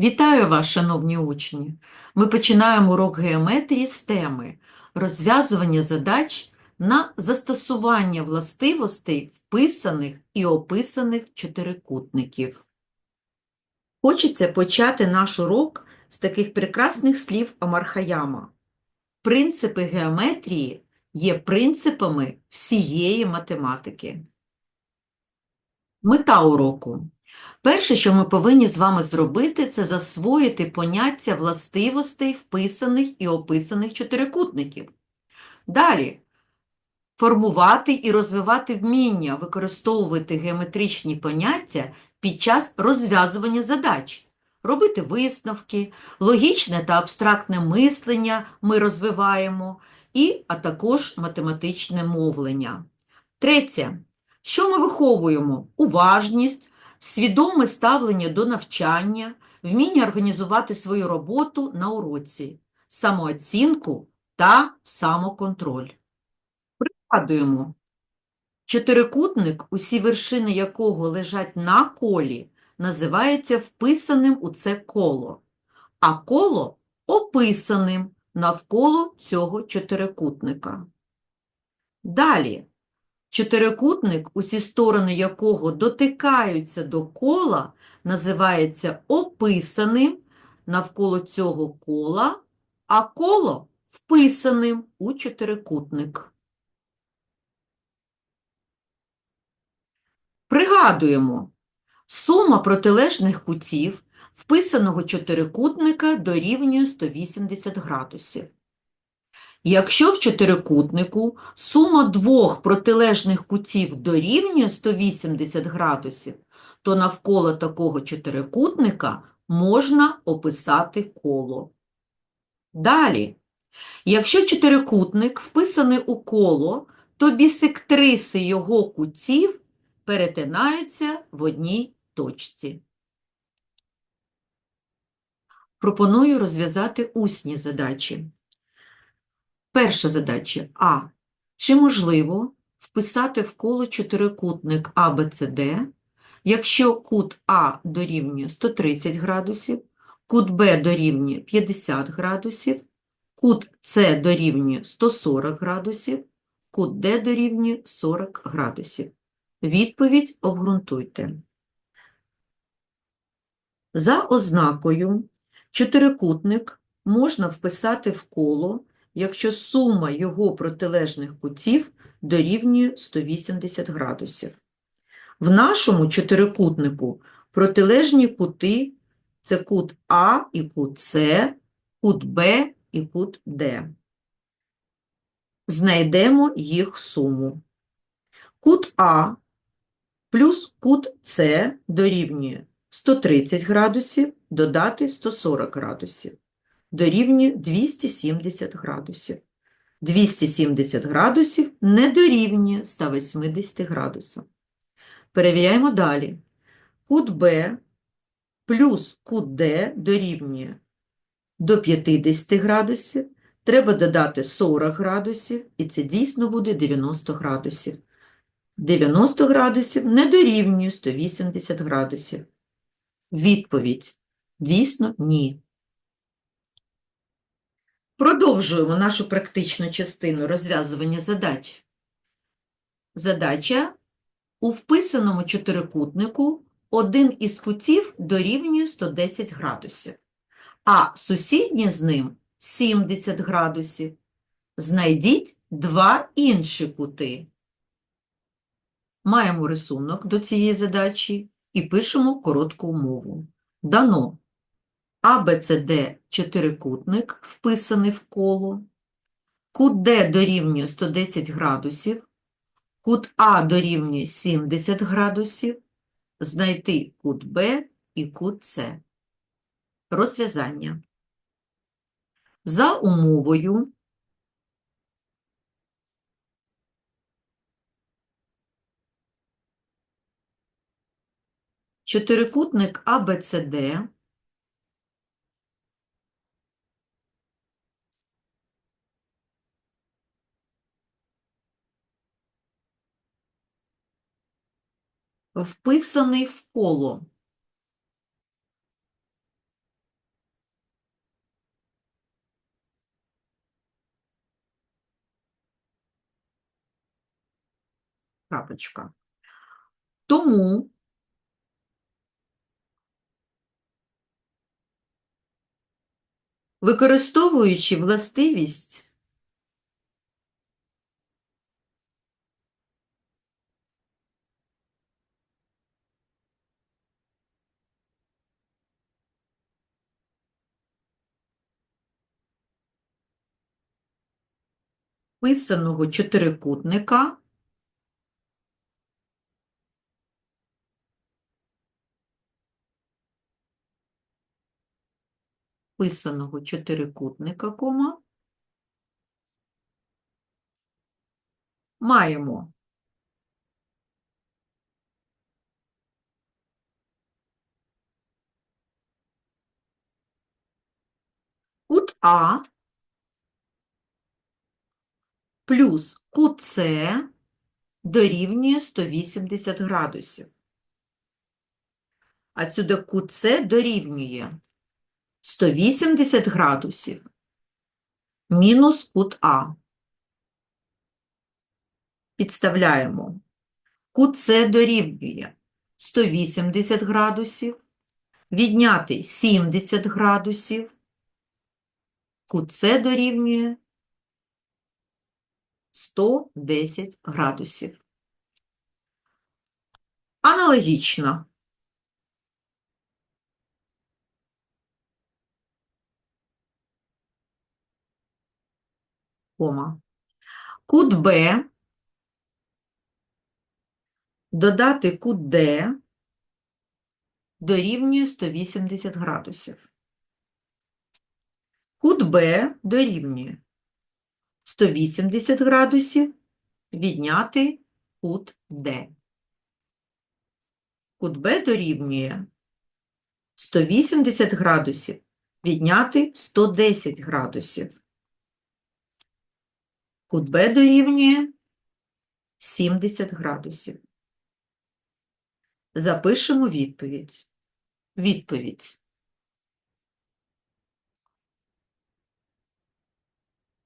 Вітаю вас, шановні учні! Ми починаємо урок геометрії з теми розв'язування задач на застосування властивостей вписаних і описаних чотирикутників. Хочеться почати наш урок з таких прекрасних слів Амархаяма. Принципи геометрії є принципами всієї математики. Мета уроку Перше, що ми повинні з вами зробити, це засвоїти поняття властивостей вписаних і описаних чотирикутників. Далі формувати і розвивати вміння використовувати геометричні поняття під час розв'язування задач, робити висновки, логічне та абстрактне мислення ми розвиваємо, і, а також математичне мовлення. Третє. Що ми виховуємо? Уважність свідоме ставлення до навчання, вміння організувати свою роботу на уроці, самооцінку та самоконтроль. Пригадуємо, чотирикутник, усі вершини якого лежать на колі, називається вписаним у це коло, а коло описаним навколо цього чотирикутника. Далі Чотирикутник, усі сторони якого дотикаються до кола, називається описаним навколо цього кола, а коло вписаним у чотирикутник. Пригадуємо, сума протилежних кутів вписаного чотирикутника дорівнює 180 градусів. Якщо в чотирикутнику сума двох протилежних кутів дорівнює 180 градусів, то навколо такого чотирикутника можна описати коло. Далі, якщо чотирикутник вписаний у коло, то бісектриси його кутів перетинаються в одній точці. Пропоную розв'язати усні задачі. Перша задача А. Чи можливо вписати в коло чотирикутник ABCD, якщо кут А дорівнює 130 градусів, кут Б дорівнює 50 градусів, кут С дорівнює 140 градусів, кут Д дорівнює 40 градусів. Відповідь обґрунтуйте. За ознакою чотирикутник можна вписати в коло, якщо сума його протилежних кутів дорівнює 180 градусів. В нашому чотирикутнику протилежні кути це кут А і кут С, кут Б і кут Д. Знайдемо їх суму. Кут А плюс кут С дорівнює 130 градусів додати 140 градусів дорівнює 270 градусів. 270 градусів не дорівнює 180 градусам. Перевіряємо далі. Кут Б плюс кут Д дорівнює до 50 градусів. Треба додати 40 градусів, і це дійсно буде 90 градусів. 90 градусів не дорівнює 180 градусів. Відповідь дійсно ні. Продовжуємо нашу практичну частину розв'язування задач. Задача у вписаному чотирикутнику один із кутів дорівнює 110 градусів, а сусідній з ним 70 градусів. Знайдіть два інші кути. Маємо рисунок до цієї задачі і пишемо коротку умову. Дано АБЦД чотирикутник, вписаний в коло, кут Д дорівнює 110 градусів, кут А дорівнює 70 градусів, знайти кут Б і кут С. Розв'язання. За умовою чотирикутник АБЦД вписаний в коло. Крапочка. Тому використовуючи властивість писаного чотирикутника. Писаного чотирикутника, кома, маємо кут А плюс С дорівнює 180 градусів. Отсюда кут С дорівнює 180 градусів мінус кут А. Підставляємо. С дорівнює 180 градусів, відняти 70 градусів, С дорівнює 110 градусів. Аналогічно. Кома. Кут Б додати кут Д дорівнює 180 градусів. Кут Б дорівнює 180 градусів відняти кут Д. Кут Б дорівнює 180 градусів відняти 110 градусів. Кут Б дорівнює 70 градусів. Запишемо відповідь. Відповідь.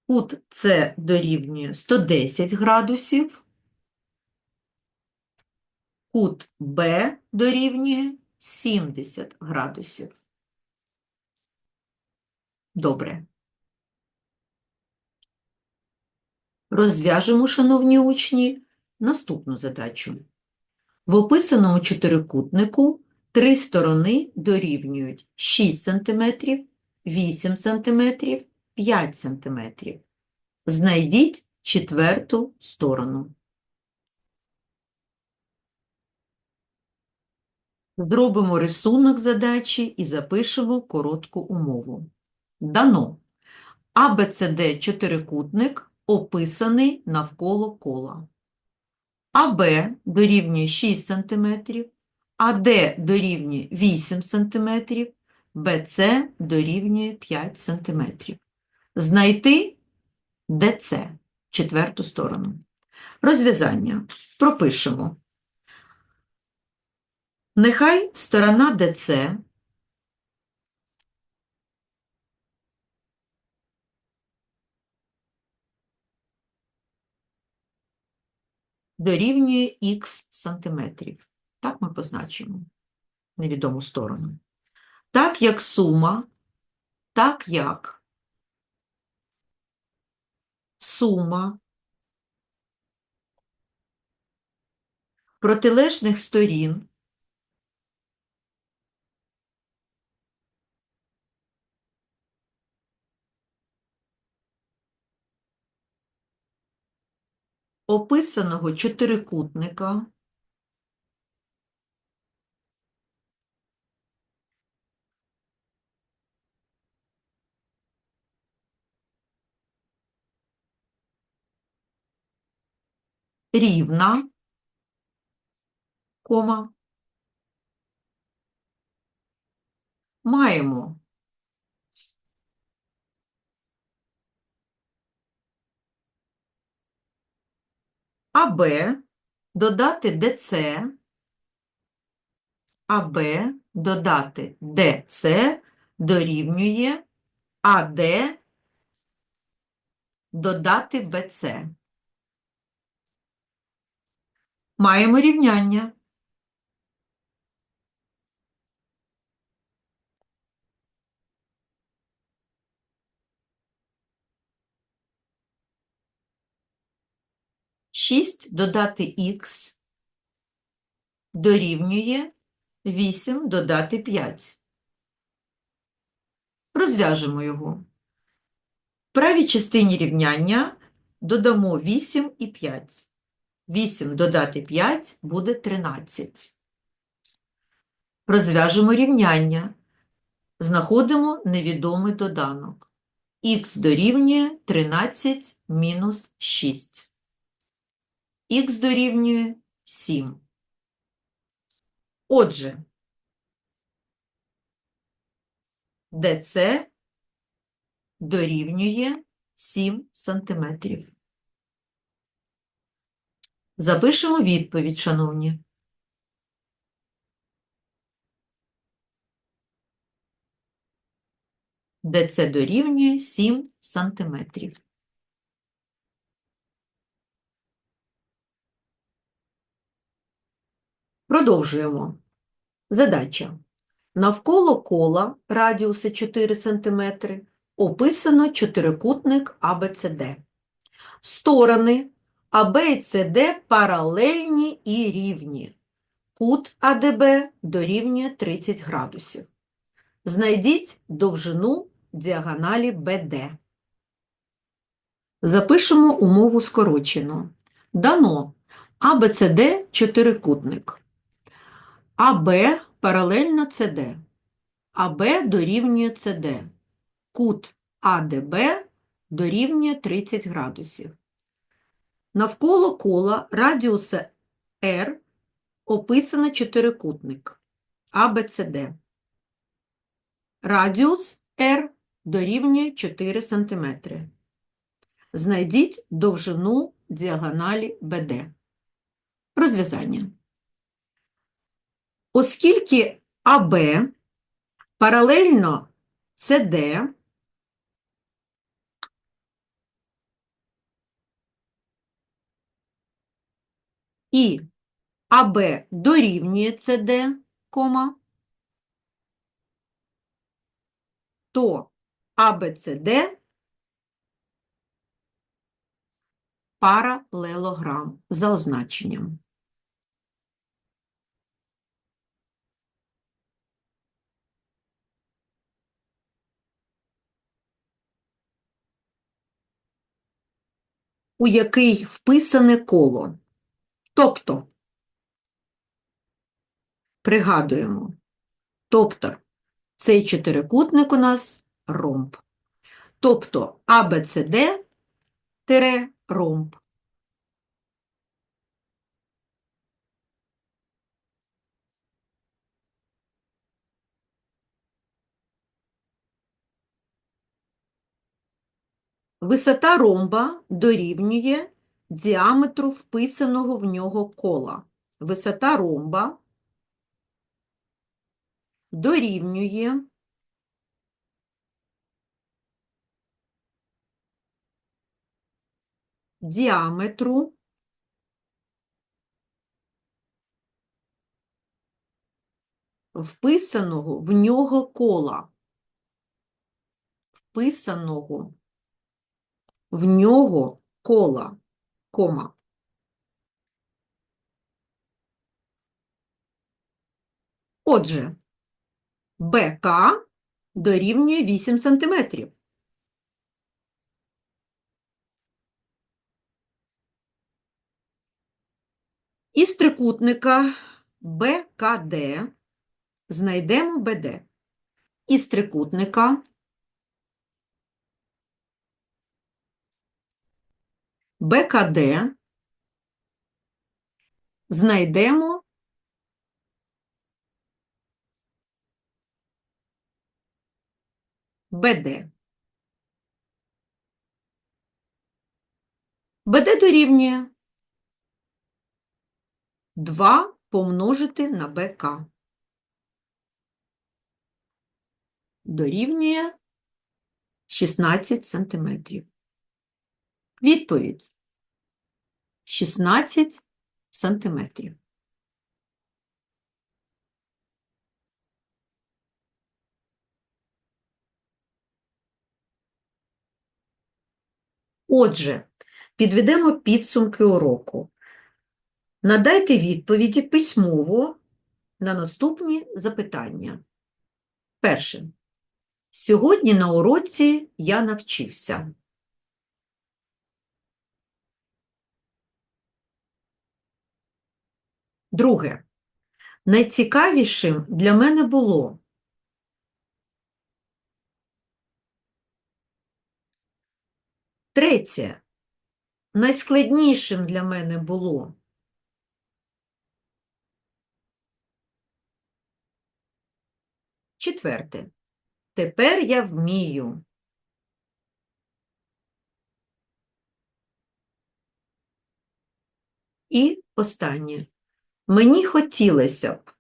Кут С дорівнює 110 градусів. Кут Б дорівнює 70 градусів. Добре. Розв'яжемо, шановні учні, наступну задачу. В описаному чотирикутнику три сторони дорівнюють 6 см, 8 см, 5 см. Знайдіть четверту сторону. Зробимо рисунок задачі і запишемо коротку умову. Дано. АБЦД чотирикутник описаний навколо кола. АБ дорівнює 6 см, АД дорівнює 8 см, БЦ дорівнює 5 см. Знайти ДЦ, четверту сторону. Розв'язання. Пропишемо. Нехай сторона ДЦ дорівнює х сантиметрів. Так ми позначимо невідому сторону. Так як сума, так як сума протилежних сторін описаного чотирикутника рівна, кома, маємо АБ додати ДЦ, АБ додати ДЦ дорівнює АД додати БЦ. Маємо рівняння. Шість додати х дорівнює 8 додати 5. Розв'яжемо його. В правій частині рівняння додамо 8 і 5. 8 додати 5 буде 13. Розв'яжемо рівняння. Знаходимо невідомий доданок. Х дорівнює 13 мінус 6. Х дорівнює 7. Отже, ДЦ дорівнює 7 сантиметрів. Запишемо відповідь, шановні. ДЦ дорівнює 7 сантиметрів. Продовжуємо. Задача. Навколо кола радіуса 4 см описано чотирикутник ABCD. Сторони АБ і СД паралельні і рівні. Кут АДБ дорівнює 30 градусів. Знайдіть довжину діагоналі БД. Запишемо умову скорочено. Дано АБЦД чотирикутник. АБ паралельно СД. АБ дорівнює СД. Кут АДБ дорівнює 30 градусів. Навколо кола радіуса R описано чотирикутник АБЦД. Радіус R дорівнює 4 см. Знайдіть довжину діагоналі BD. Розв'язання. Оскільки АБ паралельно CD, і АБ дорівнює CD, кома, то АБЦД паралелограм за означенням. у який вписане коло. Тобто, пригадуємо, тобто цей чотирикутник у нас ромб. Тобто ABCD тире ромб. Висота ромба дорівнює діаметру вписаного в нього кола. Висота ромба дорівнює діаметру вписаного в нього кола. Вписаного в нього кола, кома. Отже, БК дорівнює 8 см. Із трикутника БКД знайдемо БД. Із трикутника БКД знайдемо БД. БД дорівнює 2 помножити на БК. Дорівнює 16 сантиметрів. Відповідь 16 сантиметрів. Отже, підведемо підсумки уроку. Надайте відповіді письмово на наступні запитання. Перше. Сьогодні на уроці я навчився. Друге. Найцікавішим для мене було Третє. Найскладнішим для мене було Четверте. Тепер я вмію. І останнє. Мені хотілося б.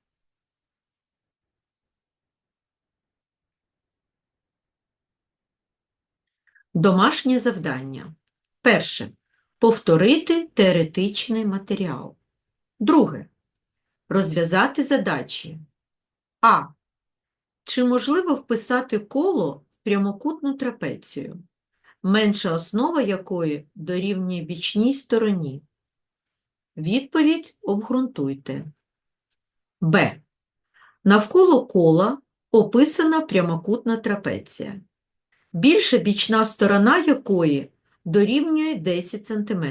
Домашнє завдання. Перше. Повторити теоретичний матеріал. Друге. Розв'язати задачі. А. Чи можливо вписати коло в прямокутну трапецію, менша основа якої дорівнює бічній стороні? Відповідь обґрунтуйте. Б. Навколо кола описана прямокутна трапеція, більша бічна сторона якої дорівнює 10 см.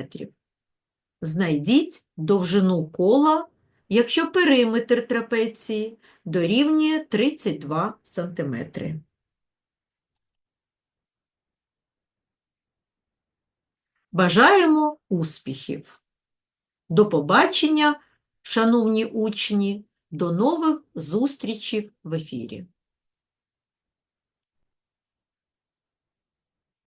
Знайдіть довжину кола, якщо периметр трапеції дорівнює 32 см. Бажаємо успіхів! До побачення, шановні учні, до нових зустрічей в ефірі!